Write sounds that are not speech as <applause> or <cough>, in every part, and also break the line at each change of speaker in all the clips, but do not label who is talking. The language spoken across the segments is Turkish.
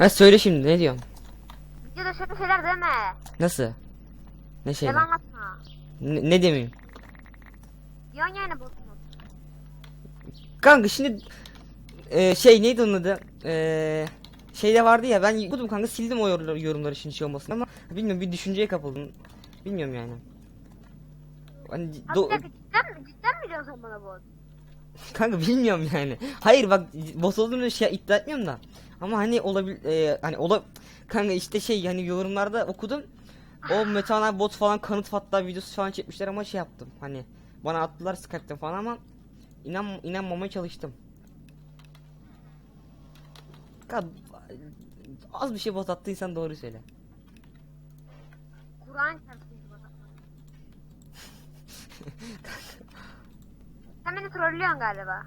Ha söyle şimdi ne diyorsun?
Videoda şöyle şeyler deme.
Nasıl? Ne şey?
Yalan atma.
Ne, ne demeyeyim?
Diyorsun yani botunu.
Kanka şimdi e, şey neydi onun adı? E, şeyde vardı ya ben okudum kanka sildim o yorumları, yorumları şimdi şey olmasın ama bilmiyorum bir düşünceye kapıldım. Bilmiyorum yani. Hani
Abi
do-
cidden? Cidden mi diyorsun bana bot? <laughs>
kanka bilmiyorum yani. Hayır bak boss olduğunu şey iddia etmiyorum da. Ama hani olabil e, hani ola kanka işte şey hani yorumlarda okudum. O Metana bot falan kanıt hatta videosu falan çekmişler ama şey yaptım. Hani bana attılar Skype'ten falan ama inan inanmamaya çalıştım. Kanka az bir şey bot attıysan doğru söyle.
Kur'an. <laughs> Sen beni trollüyorsun galiba.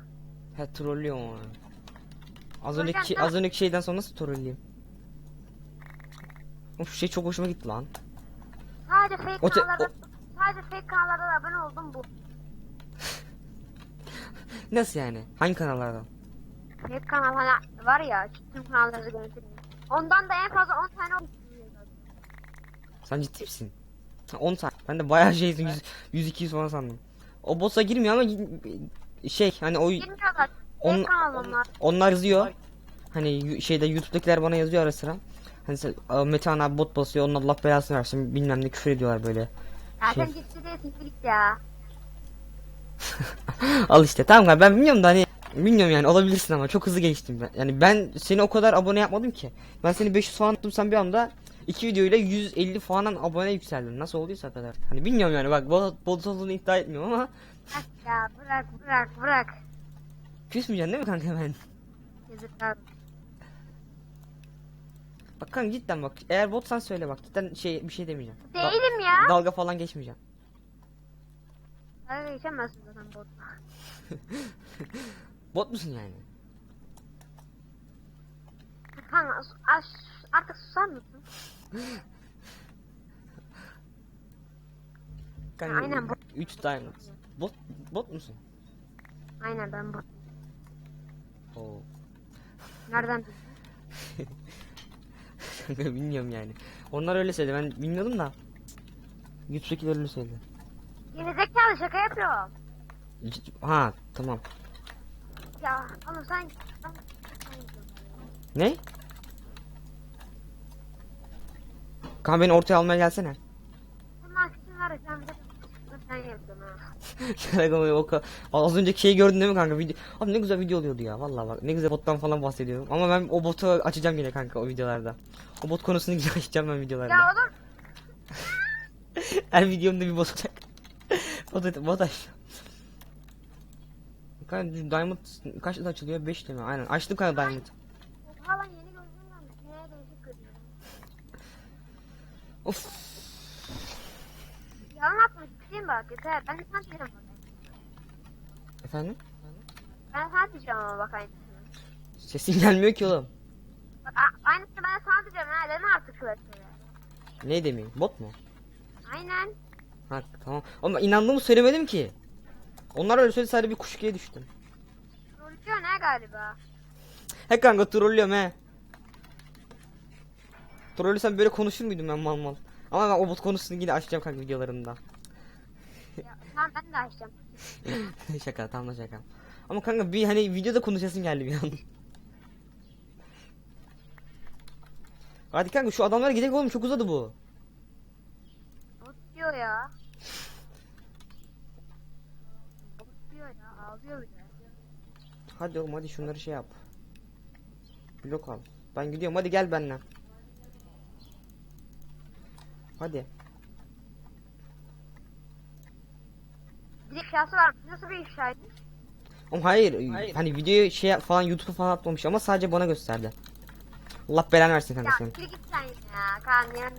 He trollüyorum ama. Az
Hocam,
önceki az önceki şeyden sonra nasıl? Oğlum şu şey çok hoşuma gitti lan.
Sadece fake
O
kanallarda sadece fake kanallarda da abone oldum bu. <laughs>
Nasıl yani? Hangi kanallardan?
Fake kanal hani var ya tüm kanalları göstereyim. Ondan da en fazla 10 tane.
Sen ciddi misin? Ha, 10 tane. Ben de bayağı şey 100 100 200 falan sandım. O boss'a girmiyor ama şey hani o On-
onlar.
onlar yazıyor. Hani şeyde YouTube'dakiler bana yazıyor ara sıra. Hani sen, "Aa, Metehan abi bot basıyor onun Allah belasını versin bilmem ne küfür ediyorlar böyle.
Ya
Şey.
sen ciddi değilsin git ya.
Al işte tamam kanka ben bilmiyorum da hani bilmiyorum yani olabilirsin ama çok hızlı geçtim ben. Yani ben seni o kadar abone yapmadım ki. Ben seni 500 falan attım sen bir anda iki videoyla 150 falan abone yükseldin. Nasıl olduysa kadar. Hani bilmiyorum yani bak bot, bot olduğunu iddia etmiyorum ama
Bırak ya bırak bırak bırak.
küsmeyeceksin değil mi kanka ben?
Yazıklar.
Bak kanka cidden bak eğer botsan söyle bak cidden şey bir şey demeyeceğim.
Değilim ya.
dalga falan geçmeyeceğim.
Dalga geçemezsin zaten bot. <laughs>
Bot musun yani?
Kanka as, artık susar mısın?
Kanka
Aynen, bot.
3 diamond. Bot bot musun?
Aynen ben bot.
Oo.
Nereden? <laughs>
Kanka bilmiyorum yani. Onlar öyle söyledi ben bilmiyordum da. YouTube'dakiler öyle söyledi.
Gerizekalı şaka yapıyorum.
Ha tamam.
Ya oğlum sen-
Ne? Kanka beni ortaya almaya gelsene. Kanka <laughs> o Az önceki şeyi gördün değil mi kanka? Video... Abi ne güzel video oluyordu ya vallahi bak. Ne güzel bottan falan bahsediyorum. Ama ben o botu açacağım yine kanka o videolarda. O bot konusunu <laughs> yine açacağım ben videolarda.
Ya oğlum <laughs>
Her videomda bir bot olacak. bot, bot açacağım. Kanka Diamond kaçta açılıyor? 5 mi? Aynen. Açtım kanka Diamond.
oha
Of.
Yalan atmış. Gideyim bak yeter. Ben sana bak.
Efendim?
Ben sana diyeceğim ama bak aynısını.
Sesin gelmiyor ki oğlum.
Bak a- aynısını ben sana diyeceğim ha. Deme artık şeyler.
Ne demeyeyim? Bot mu?
Aynen.
Ha tamam. Ama inandığımı söylemedim ki. Onlar öyle söyledi sadece bir kuşkuya düştüm.
Trollüyor ne galiba?
He kanka trollüyorum he. Trollüsem böyle konuşur muydum ben mal mal. Ama ben o bot konusunu yine açacağım kanka videolarında.
Ya, tamam ben de açacağım. <laughs>
şaka tam da şaka. Ama kanka bir hani videoda konuşasın geldi bir an. Hadi kanka şu adamlara gidelim oğlum çok uzadı bu.
Diyor ya. Diyor ya. Ağlıyor bir de.
Hadi oğlum hadi şunları şey yap. Blok al. Ben gidiyorum hadi gel benimle. Hadi.
Bir de ifşası var. Nasıl bir ifşaydı?
Oğlum hayır, hani videoyu şey falan YouTube'a falan atmamış ama sadece bana gösterdi. Allah belanı versin kanka
Ya
senin.
bir git sen ya. Kaan yani.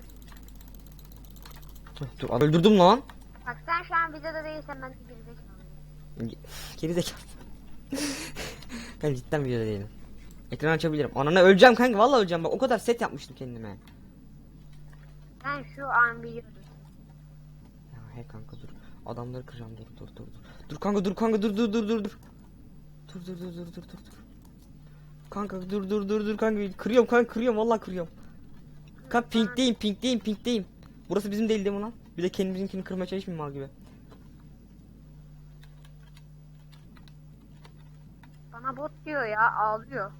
Dur, dur öldürdüm lan.
Bak sen şu an videoda değilsen ben de gerizekalıyım. <laughs>
Geri zekalı. ben cidden videoda değilim. Ekranı açabilirim. Anana öleceğim kanka vallahi öleceğim bak o kadar set yapmıştım kendime.
Ben şu an biliyorum.
Ya he kanka dur. Adamları kıracağım dur dur dur dur. Dur kanka dur kanka dur dur dur dur dur. Dur dur dur dur dur dur dur. Kanka dur dur dur dur kanka kırıyorum kanka kırıyorum vallahi kırıyorum. Kanka pinkteyim pinkteyim pinkteyim. Burası bizim değil değil mi lan? Bir de kendimizinkini kırmaya çalışmayayım mal gibi.
Bana bot diyor ya ağlıyor.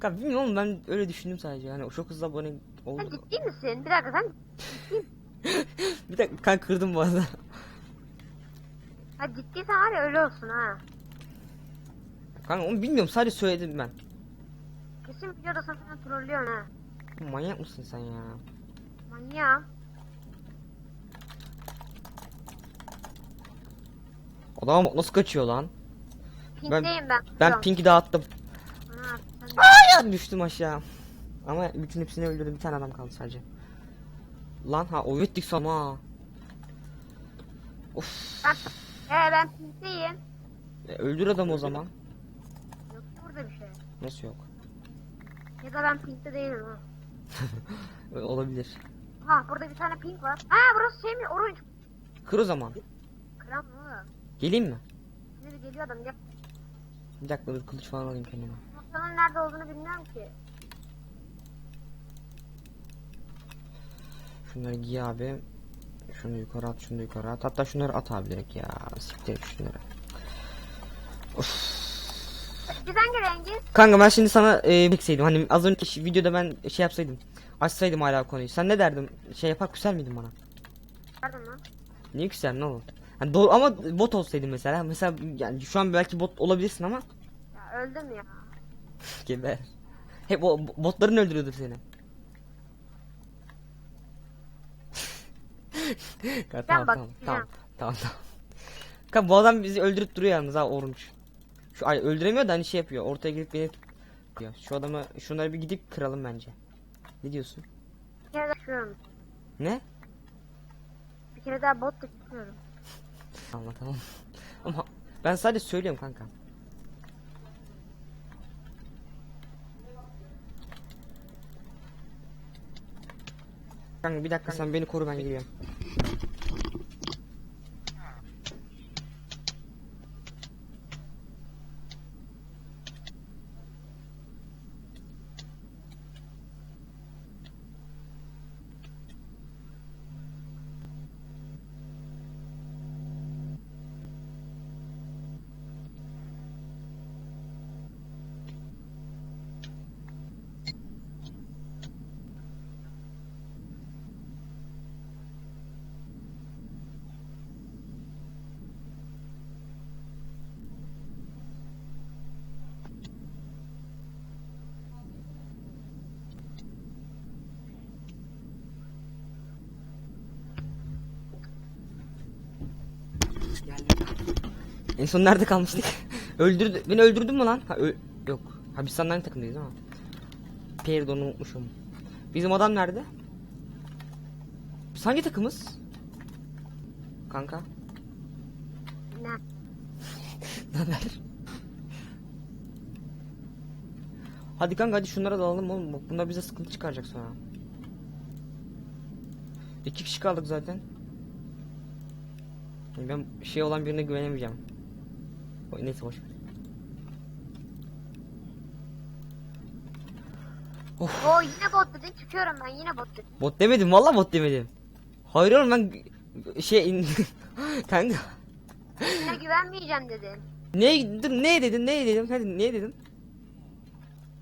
Kanka bilmiyorum ben öyle düşündüm sadece yani çok hızlı abone
Sen
oldu.
ciddi misin? Bir dakika sen <laughs>
Bir dakika kanka kırdım bu arada.
ha ciddiysen var ya öyle olsun ha.
Kanka onu bilmiyorum sadece söyledim ben.
Kesin videoda sen falan trollüyorsun ha.
Manyak mısın sen ya?
Manyak.
Adam nasıl kaçıyor lan?
Pink'teyim ben.
Ben pinki dağıttım.
Ha, sen de-
Ya düştüm aşağı. Ama bütün hepsini öldürdüm bir tane adam kaldı sadece. Lan ha ettik sana ha. Of.
Ben, ee, ben Pink'teyim.
E, öldür adamı o zaman.
Yok burada bir şey.
Nasıl yok?
Ya da ben Pink'te değilim ha. <laughs>
E, olabilir.
Ha burada bir tane Pink var. Ha burası şey mi? Orange.
Kır o zaman.
Kram mı?
Geleyim mi?
Şimdi geliyor adam. Ya,
Bir dakika dur kılıç falan alayım kendime.
noktanın nerede olduğunu bilmiyorum ki.
Şunları giy abi. Şunu yukarı at, şunu yukarı at. Hatta şunları at abi direkt ya. Siktir şunları. Kanka ben şimdi sana e, bekleseydim. Hani az önceki videoda ben şey yapsaydım. Açsaydım hala konuyu. Sen ne derdin? Şey yapar küser miydin bana?
Pardon lan.
Niye küser ne olur? Hani doğru ama bot olsaydın mesela. Mesela yani şu an belki bot olabilirsin ama
Ya öldüm ya.
geber. Hep o botların öldürüyordur seni. Tamam, tamam,
ya.
tamam, tamam, tamam. Kanka bu adam bizi öldürüp duruyor yalnız ha Orunç. Şu ay öldüremiyor da hani şey yapıyor. Ortaya gidip beni diyor. Şu adamı şunları bir gidip kıralım bence. Ne diyorsun?
Bir kere daha çıkıyorum.
Ne?
Bir kere daha bot çıkıyorum. <laughs>
Tamam tamam. Ama ben sadece söylüyorum kanka. Kanka bir dakika sen beni koru ben geliyorum. En son nerede kalmıştık? <laughs> Öldürdü beni öldürdün mü lan? Ha, ö- yok. Ha biz senden takımdayız ama. Pardon unutmuşum. Bizim adam nerede? Biz hangi takımız? Kanka.
Ne? <laughs>
Ne haber? Hadi kanka hadi şunlara da alalım oğlum. Bak bunlar bize sıkıntı çıkaracak sonra. İki kişi kaldık zaten. Ben şey olan birine güvenemeyeceğim. O- Neyse boş ver. Of
Oo yine bot dedin çıkıyorum ben yine bot dedim.
bot demedim valla bot demedim. Hayır oğlum ben şey <laughs> kanka
Yine güvenmeyeceğim dedin.
ne dur ne dedin ne dedim hadi ne dedin?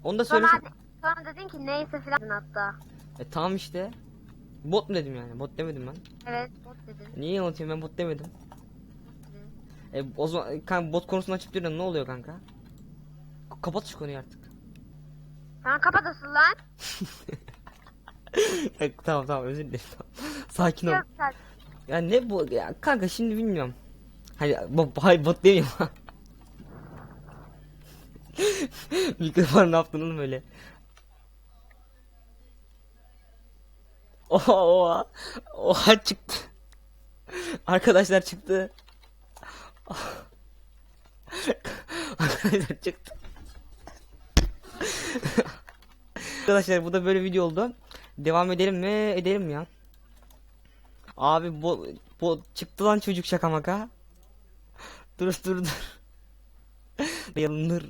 Onu da
Sonra,
söylesene.
sonra dedin ki neyse filan hatta.
E tamam işte. Bot mu dedim yani? Bot demedim ben.
Evet bot dedin.
Niye anlatıyorum ben bot demedim. E o zaman kanka bot konusunu açıp duruyorsun ne oluyor kanka? Kapat şu konuyu artık.
Sen kapatasın lan. <laughs>
Ya, tamam tamam özür dilerim. Tamam. <laughs> Sakin ol.
Yok.
Ya ne bu ya kanka şimdi bilmiyorum. Hayır bot, hayır bot demiyorum. Mikrofon ne yaptın oğlum öyle? Oha oha. Oha çıktı. Arkadaşlar çıktı. Arkadaşlar çıktı. Arkadaşlar bu da böyle video oldu. Devam edelim mi? Edelim ya. Abi bu, bu çıktı lan çocuk şaka maka. Dur dur dur. Yalınır.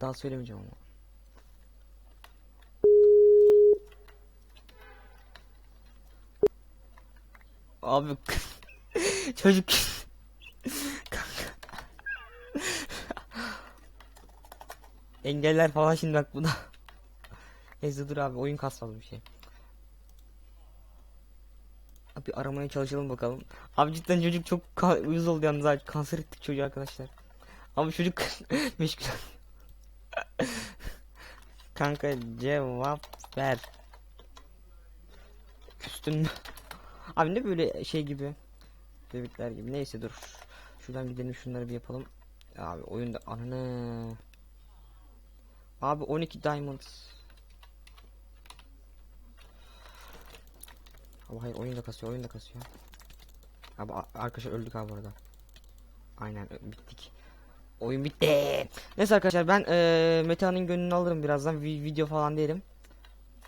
Daha söylemeyeceğim ama. Abi çocuk Kanka. Engeller falan şimdi bak bu da. Neyse dur abi oyun kasmadı bir şey. Abi aramaya çalışalım bakalım. Abi cidden çocuk çok uyuz oldu yalnız abi. Kanser ettik çocuğu arkadaşlar. Abi çocuk <laughs> meşgul. Kanka cevap ver. Küstün? Abi ne böyle şey gibi. Bebekler gibi. Neyse dur. Şuradan gidelim şunları bir yapalım. Abi oyunda ananı. Abi 12 diamond. Abi hayır oyun da kasıyor oyun da kasıyor. Abi arkadaşlar öldük abi orada. Aynen bittik. Oyun bitti. Neyse arkadaşlar ben eee Meta'nın gönlünü alırım birazdan Vi- video falan derim.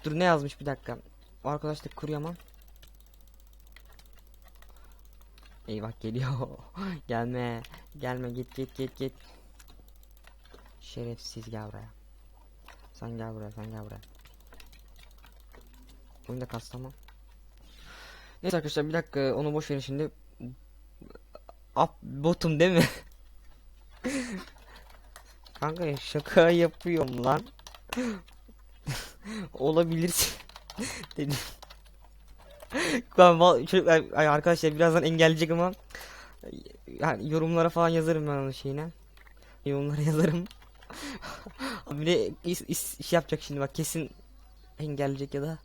Dur ne yazmış bir dakika. O arkadaş da kuruyor. Eyvah geliyor. <laughs> gelme. Gelme git git git git. Şerefsiz gel buraya. Sen gel buraya sen gel buraya. Oyunda kas tamam. Neyse arkadaşlar bir dakika onu boş verin şimdi. Up bottom değil mi? <laughs> Kanka şaka yapıyorum lan. <laughs> Olabilirsin dedim. Ben çocuklar arkadaşlar birazdan engelleyecek ama yani yorumlara falan yazarım ben onun şeyine. Yorumlara yazarım. Abi ne iş, iş, iş yapacak şimdi bak kesin engelleyecek ya da.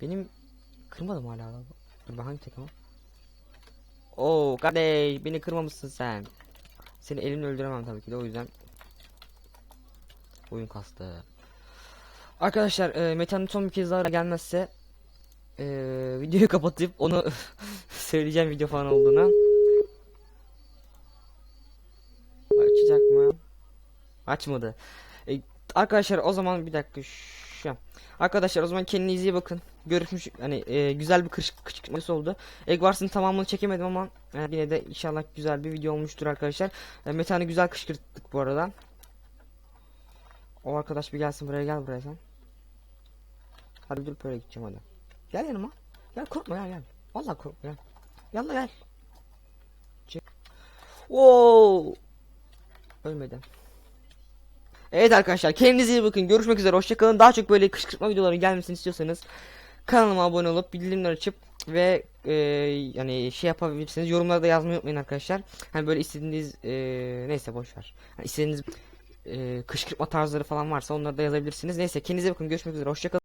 Benim kırmadım hala. Dur ben hangi takımı? Oo kardeş beni kırmamışsın sen. Seni elimle öldüremem tabii ki de o yüzden. Oyun kastı. Arkadaşlar e, Meta'nın son bir kez daha gelmezse e, videoyu <laughs> kapatıp onu <laughs> söyleyeceğim video falan olduğunu. Açacak mı? Açmadı. E, arkadaşlar o zaman bir dakika şu. Arkadaşlar o zaman kendinize iyi bakın. Görüşmüş hani e, güzel bir kış kışkırtması oldu. Eggwars'ın tamamını çekemedim ama e, yine de inşallah güzel bir video olmuştur arkadaşlar. E, Metan'ı güzel kışkırttık bu arada. O arkadaş bir gelsin buraya gel buraya sen. Hadi dur böyle gideceğim hadi. Gel yanıma. Gel korkma gel gel. Vallahi korkma gel. Yallah gel. Çek. Wow. Ölmedi. Evet arkadaşlar kendinize iyi bakın. Görüşmek üzere. Hoşçakalın. Daha çok böyle kışkırtma videoları gelmesini istiyorsanız kanalıma abone olup bildirimleri açıp ve e, yani şey yapabilirsiniz. Yorumlarda yazmayı unutmayın arkadaşlar. Hani böyle istediğiniz e, neyse boş ver. Hani istediğiniz e, kışkırtma tarzları falan varsa onları da yazabilirsiniz. Neyse kendinize bakın. Görüşmek üzere. Hoşçakalın.